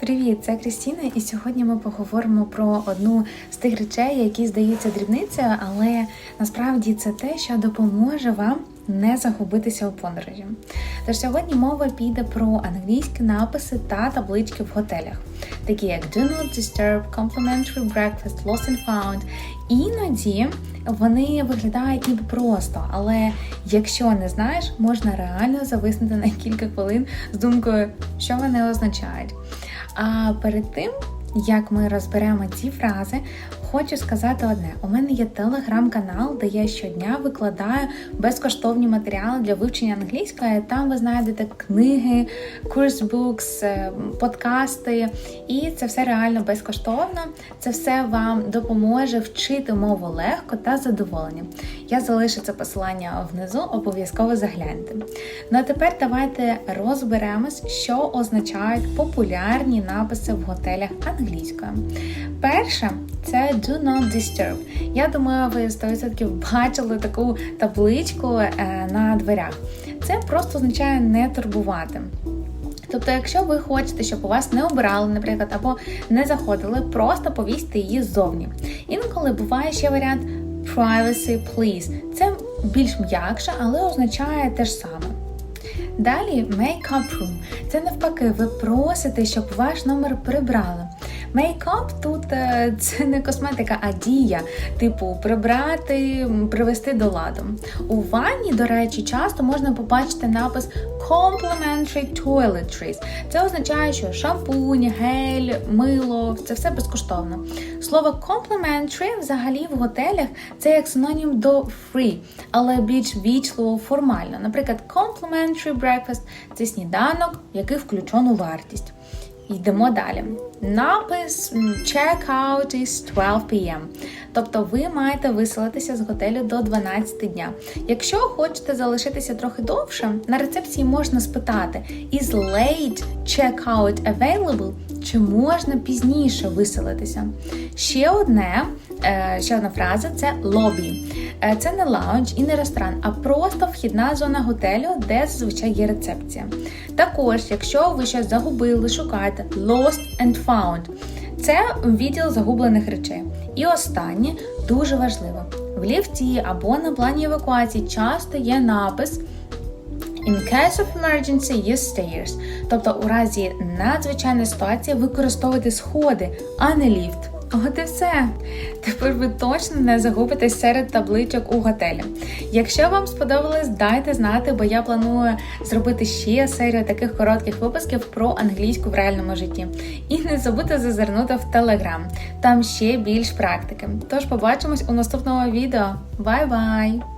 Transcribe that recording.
Привіт, це Крістіна, і сьогодні ми поговоримо про одну з тих речей, які здаються дрібницею, але насправді це те, що допоможе вам не загубитися у подорожі. Тож сьогодні мова піде про англійські написи та таблички в готелях, такі як Do not disturb, complimentary breakfast, lost and found. Іноді вони виглядають ніби просто, але якщо не знаєш, можна реально зависнути на кілька хвилин з думкою, що вони означають. А перед тим, як ми розберемо ці фрази, хочу сказати одне: у мене є телеграм-канал, де я щодня викладаю безкоштовні матеріали для вивчення англійської. Там ви знайдете книги, курсбукс, е, подкасти, і це все реально безкоштовно. Це все вам допоможе вчити мову легко та задоволення. Я залишу це посилання внизу, обов'язково загляньте. Ну а тепер давайте розберемось, що означають популярні написи в готелях англійською. Перше це do not disturb. Я думаю, ви 100% бачили таку табличку е, на дверях. Це просто означає не турбувати. Тобто, якщо ви хочете, щоб у вас не обирали, наприклад, або не заходили, просто повісьте її ззовні. Інколи буває ще варіант privacy please. Це більш м'якше, але означає те ж саме. Далі make-up room. Це навпаки, ви просите, щоб ваш номер прибрали. Мейкап тут е, це не косметика, а дія, типу прибрати, привести до ладу. У ванні, до речі, часто можна побачити напис Complimentary Toiletries. Це означає, що шампунь, гель, мило це все безкоштовно. Слово complimentary взагалі в готелях це як синонім до free, але більш вічливо формально. Наприклад, complimentary breakfast – це сніданок, який включено вартість. Йдемо далі. Напис check out is 12 p.m. Тобто ви маєте виселитися з готелю до 12 дня. Якщо хочете залишитися трохи довше, на рецепції можна спитати is late check-out available? Чи можна пізніше виселитися? Ще одне, ще одна фраза це lobby. Е, Це не лаунж і не ресторан, а просто вхідна зона готелю, де зазвичай є рецепція. Також, якщо ви щось загубили, шукаєте lost and found. Це відділ загублених речей. І останнє дуже важливо: в ліфті або на плані евакуації часто є напис. In case of emergency, use stairs. Тобто, у разі надзвичайної ситуації використовуйте сходи, а не ліфт. От і все. Тепер ви точно не загубитесь серед табличок у готелі. Якщо вам сподобалось, дайте знати, бо я планую зробити ще серію таких коротких випусків про англійську в реальному житті. І не забудьте зазирнути в Телеграм. Там ще більш практики. Тож побачимось у наступному відео. Бай-бай!